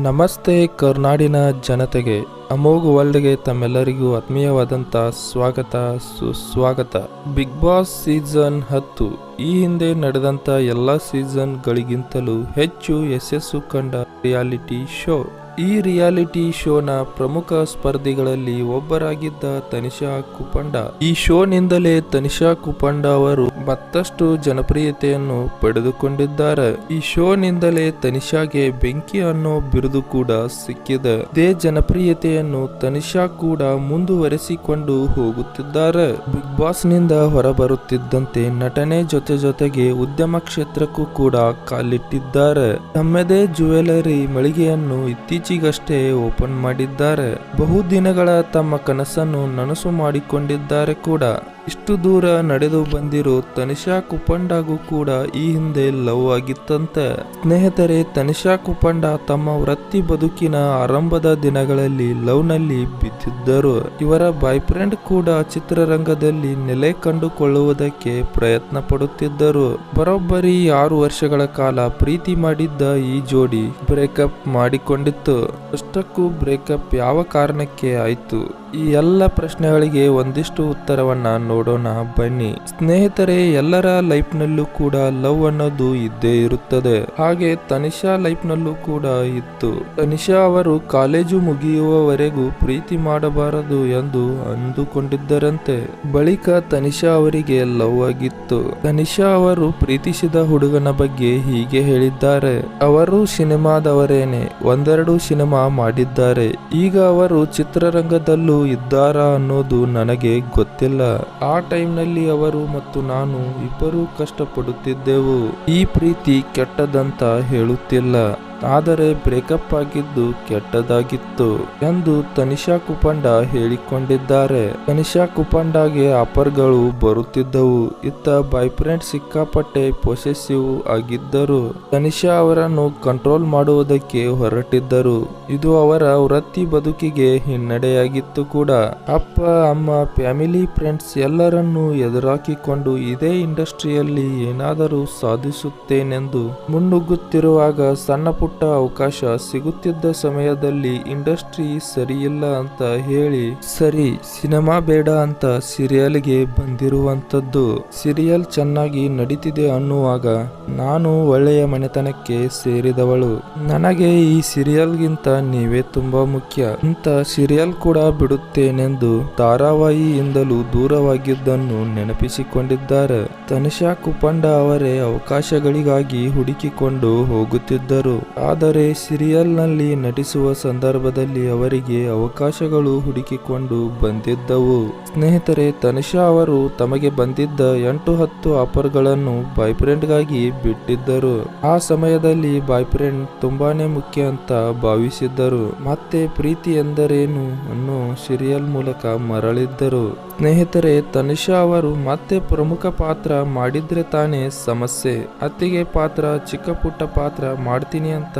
ನಮಸ್ತೆ ಕರ್ನಾಡಿನ ಜನತೆಗೆ, ಅಮೋಘ ವರ್ಲ್ಡ್ಗೆ ತಮ್ಮೆಲ್ಲರಿಗೂ ಆತ್ಮೀಯವಾದಂಥ ಸ್ವಾಗತ, ಸುಸ್ವಾಗತ. ಬಿಗ್ ಬಾಸ್ ಸೀಸನ್ ಹತ್ತು, ಈ ಹಿಂದೆ ನಡೆದಂಥ ಎಲ್ಲ ಸೀಸನ್ಗಳಿಗಿಂತಲೂ ಹೆಚ್ಚು ಯಶಸ್ಸು ಕಂಡ ರಿಯಾಲಿಟಿ ಶೋ. ಈ ರಿಯಾಲಿಟಿ ಶೋನ ಪ್ರಮುಖ ಸ್ಪರ್ಧಿಗಳಲ್ಲಿ ಒಬ್ಬರಾಗಿದ್ದ ತನಿಷಾ ಕುಪಂಡ. ಈ ಶೋನಿಂದಲೇ ತನಿಷಾ ಕುಪಂಡ ಅವರು ಮತ್ತಷ್ಟು ಜನಪ್ರಿಯತೆಯನ್ನು ಪಡೆದುಕೊಂಡಿದ್ದಾರೆ. ಈ ಶೋನಿಂದಲೇ ತನಿಷಾಗೆ ಬೆಂಕಿ ಅನ್ನೋ ಬಿರುದು ಕೂಡ ಸಿಕ್ಕಿದೆ. ಇದೇ ಜನಪ್ರಿಯತೆಯನ್ನು ತನಿಷಾ ಕೂಡ ಮುಂದುವರೆಸಿಕೊಂಡು ಹೋಗುತ್ತಿದ್ದಾರೆ. ಬಿಗ್ ಬಾಸ್ನಿಂದ ಹೊರಬರುತ್ತಿದ್ದಂತೆ ನಟನೆ ಜೊತೆ ಜೊತೆಗೆ ಉದ್ಯಮ ಕ್ಷೇತ್ರಕ್ಕೂ ಕೂಡ ಕಾಲಿಟ್ಟಿದ್ದಾರೆ. ತಮ್ಮದೇ ಜುವೆಲರಿ ಮಳಿಗೆಯನ್ನು ಇತ್ತೀಚೆಗಷ್ಟೇ ಓಪನ್ ಮಾಡಿದ್ದಾರೆ. ಬಹು ದಿನಗಳ ತಮ್ಮ ಕನಸನ್ನು ನನಸು ಮಾಡಿಕೊಂಡಿದ್ದಾರೆ ಕೂಡ. ಇಷ್ಟು ದೂರ ನಡೆದು ಬಂದಿರೋ ತನಿಷಾ ಕುಪಂಡಾಗೂ ಕೂಡ ಈ ಹಿಂದೆ ಲವ್ ಆಗಿತ್ತಂತೆ. ಸ್ನೇಹಿತರೆ, ತನಿಷಾ ಕುಪಂಡ ತಮ್ಮ ವೃತ್ತಿ ಬದುಕಿನ ಆರಂಭದ ದಿನಗಳಲ್ಲಿ ಲವ್ನಲ್ಲಿ ಬಿದ್ದಿದ್ದರು. ಇವರ ಬಾಯ್ ಫ್ರೆಂಡ್ ಕೂಡ ಚಿತ್ರರಂಗದಲ್ಲಿ ನೆಲೆ ಕಂಡುಕೊಳ್ಳುವುದಕ್ಕೆ ಪ್ರಯತ್ನ ಪಡುತ್ತಿದ್ದರು. ಬರೋಬ್ಬರಿ ಆರು ವರ್ಷಗಳ ಕಾಲ ಪ್ರೀತಿ ಮಾಡಿದ್ದ ಈ ಜೋಡಿ ಬ್ರೇಕಪ್ ಮಾಡಿಕೊಂಡಿತ್ತು. ಅಷ್ಟಕ್ಕೂ ಬ್ರೇಕಪ್ ಯಾವ ಕಾರಣಕ್ಕೆ ಆಯ್ತು? ಈ ಎಲ್ಲ ಪ್ರಶ್ನೆಗಳಿಗೆ ಒಂದಿಷ್ಟು ಉತ್ತರವನ್ನ ನೋಡೋಣ, ಬನ್ನಿ. ಸ್ನೇಹಿತರೆ, ಎಲ್ಲರ ಲೈಫ್ ನಲ್ಲೂ ಕೂಡ ಲವ್ ಅನ್ನೋದು ಇದ್ದೇ ಇರುತ್ತದೆ. ಹಾಗೆ ತನಿಷಾ ಲೈಫ್ ನಲ್ಲೂ ಕೂಡ ಇತ್ತು. ತನಿಷಾ ಅವರು ಕಾಲೇಜು ಮುಗಿಯುವವರೆಗೂ ಪ್ರೀತಿ ಮಾಡಬಾರದು ಎಂದು ಅಂದುಕೊಂಡಿದ್ದರಂತೆ. ಬಳಿಕ ತನಿಷಾ ಅವರಿಗೆ ಲವ್ ಆಗಿತ್ತು. ತನಿಷಾ ಅವರು ಪ್ರೀತಿಸಿದ ಹುಡುಗನ ಬಗ್ಗೆ ಹೀಗೆ ಹೇಳಿದ್ದಾರೆ. ಅವರು ಸಿನಿಮಾದವರೇನೆ, ಒಂದೆರಡು ಸಿನಿಮಾ ಮಾಡಿದ್ದಾರೆ. ಈಗ ಅವರು ಚಿತ್ರರಂಗದಲ್ಲೂ ಇದ್ದಾರಾ ಅನ್ನೋದು ನನಗೆ ಗೊತ್ತಿಲ್ಲ. ಆ ಟೈಮ್ನಲ್ಲಿ ಅವರು ಮತ್ತು ನಾನು ಇಬ್ಬರೂ ಕಷ್ಟಪಡುತ್ತಿದ್ದೆವು. ಈ ಪ್ರೀತಿ ಕೆಟ್ಟದಂತ ಹೇಳುತ್ತಿಲ್ಲ. ಆದರೆ ಬ್ರೇಕಪ್ ಆಗಿದ್ದು ಕೆಟ್ಟದಾಗಿತ್ತು ಎಂದು ತನಿಷಾ ಕುಪಂಡ ಹೇಳಿಕೊಂಡಿದ್ದಾರೆ. ತನಿಷಾ ಕುಪಂಡಗೆ ಆಫರ್ಗಳು ಬರುತ್ತಿದ್ದವು. ಇತ್ತ ಬಾಯ್ ಫ್ರೆಂಡ್ ಸಿಕ್ಕಾಪಟ್ಟೆ ಪೊಸೆಸಿವ್ ಆಗಿದ್ದರು. ತನಿಷಾ ಅವರನ್ನು ಕಂಟ್ರೋಲ್ ಮಾಡುವುದಕ್ಕೆ ಹೊರಟಿದ್ದರು. ಇದು ಅವರ ವೃತ್ತಿ ಬದುಕಿಗೆ ಹಿನ್ನಡೆಯಾಗಿತ್ತು ಕೂಡ. ಅಪ್ಪ, ಅಮ್ಮ, ಫ್ಯಾಮಿಲಿ, ಫ್ರೆಂಡ್ಸ್ ಎಲ್ಲರನ್ನೂ ಎದುರಾಕಿಕೊಂಡು ಇದೇ ಇಂಡಸ್ಟ್ರಿಯಲ್ಲಿ ಏನಾದರೂ ಸಾಧಿಸುತ್ತೇನೆಂದು ಮುನ್ನುಗ್ಗುತ್ತಿರುವಾಗ ಸಣ್ಣ ಅವಕಾಶ ಸಿಗುತ್ತಿದ್ದ ಸಮಯದಲ್ಲಿ ಇಂಡಸ್ಟ್ರಿ ಸರಿಯಿಲ್ಲ ಅಂತ ಹೇಳಿ, ಸರಿ, ಸಿನಿಮಾ ಬೇಡ ಅಂತ ಸೀರಿಯಲ್ಗೆ ಬಂದಿರುವಂತದ್ದು ಸೀರಿಯಲ್ ಚೆನ್ನಾಗಿ ನಡೀತಿದೆ ಅನ್ನುವಾಗ ನಾನು ಒಳ್ಳೆಯ ಮನೆತನಕ್ಕೆ ಸೇರಿದವಳು. ನನಗೆ ಈ ಸೀರಿಯಲ್ಗಿಂತ ನೀವೇ ತುಂಬಾ ಮುಖ್ಯ. ಅಂತ ಸೀರಿಯಲ್ ಕೂಡ ಬಿಡುತ್ತೇನೆಂದು ಧಾರಾವಾಹಿಯಿಂದಲೂ ದೂರವಾಗಿದ್ದನ್ನು ನೆನಪಿಸಿಕೊಂಡಿದ್ದಾರೆ. ತನಿಷಾ ಕುಪಂಡ ಅವರೇ ಅವಕಾಶಗಳಿಗಾಗಿ ಹುಡುಕಿಕೊಂಡು ಹೋಗುತ್ತಿದ್ದರು. ಆದರೆ ಸೀರಿಯಲ್ನಲ್ಲಿ ನಟಿಸುವ ಸಂದರ್ಭದಲ್ಲಿ ಅವರಿಗೆ ಅವಕಾಶಗಳು ಹುಡುಕಿಕೊಂಡು ಬಂದಿದ್ದವು. ಸ್ನೇಹಿತರೆ, ತನಿಷಾ ಅವರು ತಮಗೆ ಬಂದಿದ್ದ ಎಂಟು ಹತ್ತು ಆಫರ್ಗಳನ್ನು ಬಾಯ್ ಫ್ರೆಂಡ್ಗಾಗಿ ಬಿಟ್ಟಿದ್ದರು. ಆ ಸಮಯದಲ್ಲಿ ಬಾಯ್ ಫ್ರೆಂಡ್ ತುಂಬಾನೇ ಮುಖ್ಯ ಅಂತ ಭಾವಿಸಿದ್ದರು. ಮತ್ತೆ ಪ್ರೀತಿ ಎಂದರೇನು ಅನ್ನೋ ಸೀರಿಯಲ್ ಮೂಲಕ ಮರಳಿದ್ದರು. ಸ್ನೇಹಿತರೆ, ತನಿಷಾ ಅವರು ಮತ್ತೆ ಪ್ರಮುಖ ಪಾತ್ರ ಮಾಡಿದ್ರೆ ತಾನೇ ಸಮಸ್ಯೆ. ಅತ್ತಿಗೆ ಪಾತ್ರ ಚಿಕ್ಕ ಪುಟ್ಟ ಪಾತ್ರ ಮಾಡ್ತೀನಿ ಅಂತ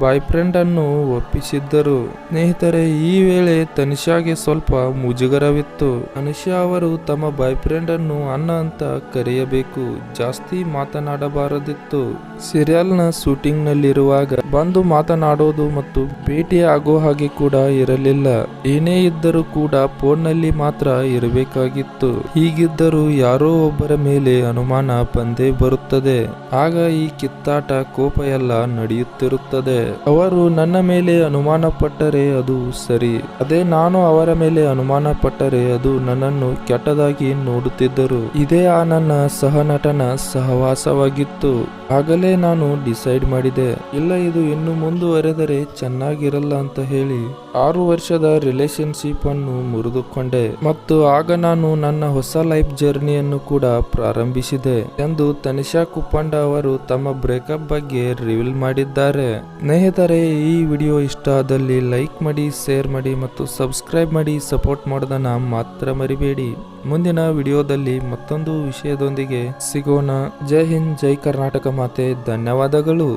ಬಾಯ್ ಫ್ರೆಂಡ್ ಅನ್ನು ಒಪ್ಪಿಸಿದ್ದರು. ಸ್ನೇಹಿತರೆ, ಈ ವೇಳೆ ತನಿಷಾಗೆ ಸ್ವಲ್ಪ ಮುಜುಗರವಿತ್ತು. ತನಿಷಾ ಅವರು ತಮ್ಮ ಬಾಯ್ ಫ್ರೆಂಡ್ ಅನ್ನು ಅನ್ನ ಅಂತ ಕರೆಯಬೇಕು. ಜಾಸ್ತಿ ಮಾತನಾಡಬಾರದಿತ್ತು. ಸೀರಿಯಲ್ನ ಶೂಟಿಂಗ್ ನಲ್ಲಿರುವಾಗ ಬಂದು ಮಾತನಾಡೋದು ಮತ್ತು ಭೇಟಿ ಆಗೋ ಹಾಗೆ ಕೂಡ ಇರಲಿಲ್ಲ. ಏನೇ ಇದ್ದರೂ ಕೂಡ ಫೋನ್ನಲ್ಲಿ ಮಾತ್ರ ಇರಬೇಕಾಗಿತ್ತು ಹೀಗಿದ್ದರೂ ಯಾರೋ ಒಬ್ಬರ ಮೇಲೆ ಅನುಮಾನ ಬಂದೇ ಬರುತ್ತದೆ. ಆಗ ಈ ಕಿತ್ತಾಟ ಕೋಪ ಎಲ್ಲ ನಡೆಯುತ್ತಿರುತ್ತದೆ. ಅವರು, ನನ್ನ ಮೇಲೆ ಅನುಮಾನ ಪಟ್ಟರೆ ಅದು ಸರಿ. ಅದೇ ನಾನು ಅವರ ಮೇಲೆ ಅನುಮಾನ ಪಟ್ಟರೆ ಅದು ನನ್ನನ್ನು ಕೆಟ್ಟದಾಗಿ ನೋಡುತ್ತಿದ್ದರು. ಇದೇ ಆ ನನ್ನ ಸಹನಟನ ಸಹವಾಸವಾಗಿತ್ತು. ಆಗಲೇ ನಾನು ಡಿಸೈಡ್ ಮಾಡಿದೆ. ಇಲ್ಲ, ಇದು ಇನ್ನು ಮುಂದುವರೆದರೆ ಚೆನ್ನಾಗಿರಲ್ಲ ಅಂತ ಹೇಳಿ ಆರು ವರ್ಷದ ರಿಲೇಶನ್ಶಿಪ್ ಅನ್ನು ಮುರಿದುಕೊಂಡೆ. ಮತ್ತು ಆಗ ನಾನು ನನ್ನ ಹೊಸ ಲೈಫ್ ಜರ್ನಿಯನ್ನು ಕೂಡ ಪ್ರಾರಂಭಿಸಿದೆ ಎಂದು ತನಿಷಾ ಕುಪ್ಪಂಡ ಅವರು ತಮ್ಮ ಬ್ರೇಕಪ್ ಬಗ್ಗೆ ರಿವೀಲ್ ಮಾಡಿದ್ದಾರೆ. ಸ್ನೇಹಿತರೆ, ಈ ವಿಡಿಯೋ ಇಷ್ಟ ಆದಲ್ಲಿ ಲೈಕ್ ಮಾಡಿ, ಶೇರ್ ಮಾಡಿ ಮತ್ತು ಸಬ್ಸ್ಕ್ರೈಬ್ ಮಾಡಿ ಸಪೋರ್ಟ್ ಮಾಡೋದನ್ನ ಮಾತ್ರ ಮರಿಬೇಡಿ. ಮುಂದಿನ ವಿಡಿಯೋದಲ್ಲಿ ಮತ್ತೊಂದು ವಿಷಯದೊಂದಿಗೆ ಸಿಗೋಣ. ಜೈ ಹಿಂದ್, ಜೈ ಕರ್ನಾಟಕ ಮಾತೆ, ಧನ್ಯವಾದಗಳು.